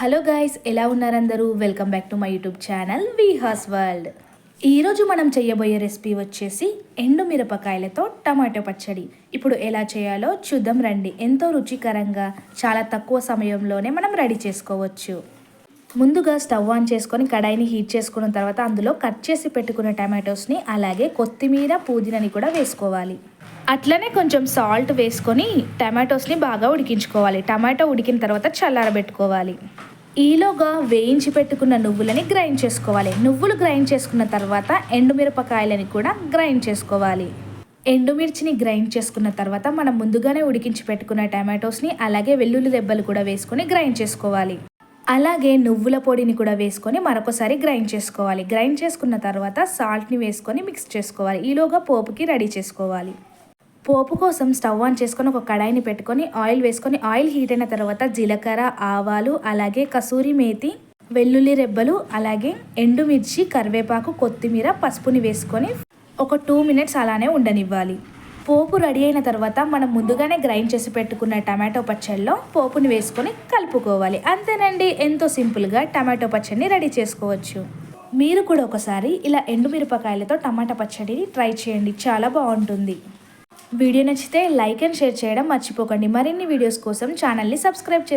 Hello guys ఎలా ఉన్నారందరూ welcome back to my YouTube channel Vihaas world. ఈరోజు మనం చేయబోయే రెసిపీ వచ్చేసి ఎండు మిరపకాయలతో టమాటో పచ్చడి. ఇప్పుడు ఎలా చేయాలో చూద్దాం రండి. ఎంతో రుచికరంగా చాలా తక్కువ సమయంలోనే మనం రెడీ చేసుకోవచ్చు. ముందుగా స్టవ్ ఆన్ చేసుకొని కడాయిని హీట్ చేసుకున్న తర్వాత అందులో కట్ చేసి పెట్టుకున్న టమాటోస్ని అలాగే కొత్తిమీర పుదీనాని కూడా వేసుకోవాలి. అట్లనే కొంచెం సాల్ట్ వేసుకొని టమాటోస్ని బాగా ఉడికించుకోవాలి. టమాటో ఉడికిన తర్వాత చల్లారబెట్టుకోవాలి. ఈలోగా వేయించి పెట్టుకున్న నువ్వులని గ్రైండ్ చేసుకోవాలి. నువ్వులు గ్రైండ్ చేసుకున్న తర్వాత ఎండుమిరపకాయలని కూడా గ్రైండ్ చేసుకోవాలి. ఎండుమిర్చిని గ్రైండ్ చేసుకున్న తర్వాత మనం ముందుగానే ఉడికించి పెట్టుకున్న టమాటోస్ని అలాగే వెల్లుల్లి దెబ్బలు కూడా వేసుకొని గ్రైండ్ చేసుకోవాలి. అలాగే నువ్వుల పొడిని కూడా వేసుకొని మరొకసారి గ్రైండ్ చేసుకోవాలి. గ్రైండ్ చేసుకున్న తర్వాత సాల్ట్ని వేసుకొని మిక్స్ చేసుకోవాలి. ఈలోగా పోపుకి రెడీ చేసుకోవాలి. పోపు కోసం స్టవ్ ఆన్ చేసుకొని ఒక కడాయిని పెట్టుకొని ఆయిల్ వేసుకొని ఆయిల్ హీట్ అయిన తర్వాత జీలకర్ర ఆవాలు అలాగే కసూరి మేతి వెల్లుల్లి రెబ్బలు అలాగే ఎండుమిర్చి కరివేపాకు కొత్తిమీర పసుపుని వేసుకొని ఒక టూ మినిట్స్ అలానే ఉండనివ్వాలి. పోపు రెడీ అయిన తర్వాత మనం ముందుగానే గ్రైండ్ చేసి పెట్టుకున్న టమాటో పచ్చడిలో పోపుని వేసుకొని కలుపుకోవాలి. అంతేనండి ఎంతో సింపుల్గా టమాటో పచ్చడిని రెడీ చేసుకోవచ్చు. మీరు కూడా ఒకసారి ఇలా ఎండుమిరపకాయలతో టమాటా పచ్చడిని ట్రై చేయండి చాలా బాగుంటుంది. వీడియో నచ్చితే లైక్ అండ్ షేర్ చేయడం మర్చిపోకండి. మరిన్ని వీడియోస్ కోసం ఛానల్ని సబ్స్క్రైబ్ చేసుకోండి